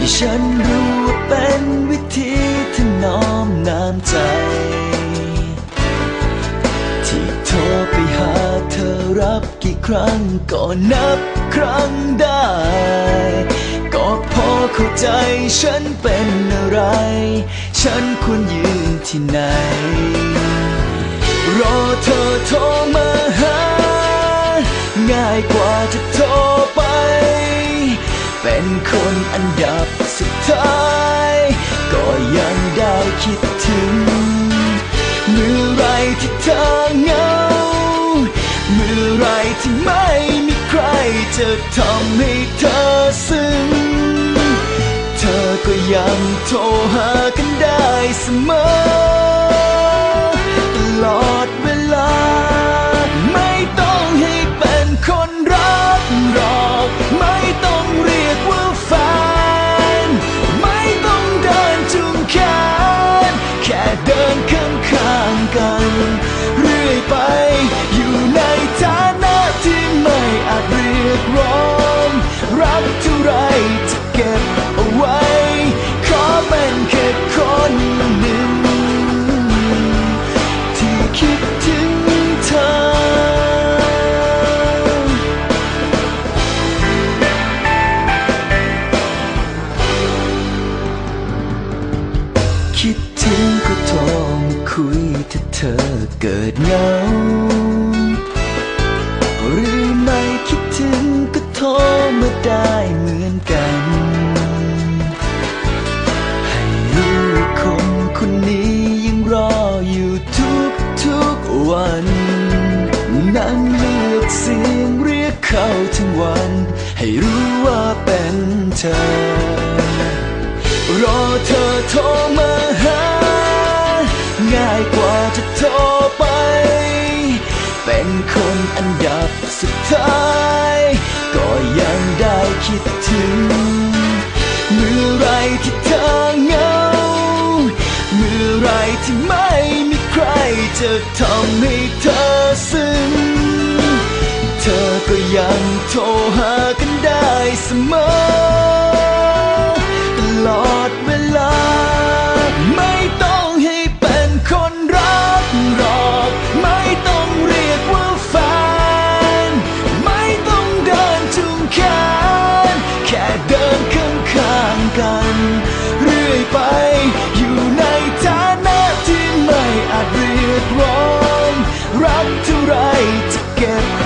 ให้ฉันรู้ว่าเป็นวิธีที่น้อมน้ำใจ ที่โทรไปหาเธอรับกี่ครั้งก็นับครั้งได้ ก็พอเข้าใจฉันเป็นอะไร ฉันควรยืนที่ไหน รอเธอโทรมาหา ง่ายกว่าจะโทรไป เป็นคนอันดับสุดท้าย ก็ยังได้คิดถึง เมื่อไรที่เธอเหงา เมื่อไรที่ไม่มีใครจะทำให้เธอซึ้ง เธอก็ยังโทรหากันได้เสมอ คิดถึงก็โทรมาคุยถ้าเธอเกิดเหงา หรือไม่คิดถึงก็โทรมาได้เหมือนกัน ให้รู้ว่าคนคนนี้ยังรออยู่ทุกทุกวัน นั่งเลือกเสียงเรียกเขาทั้งวัน ให้รู้ว่าเป็นเธอ รอเธอโทรมาหา ง่ายกว่าจะโทรไป เป็นคนอันดับสุดท้าย ก็ยังได้คิดถึง เมื่อไรที่เธอเหงา เมื่อไรที่ไม่มีใครจะทำให้เธอซึ้ง เธอก็ยังโทรหากันได้เสมอ อ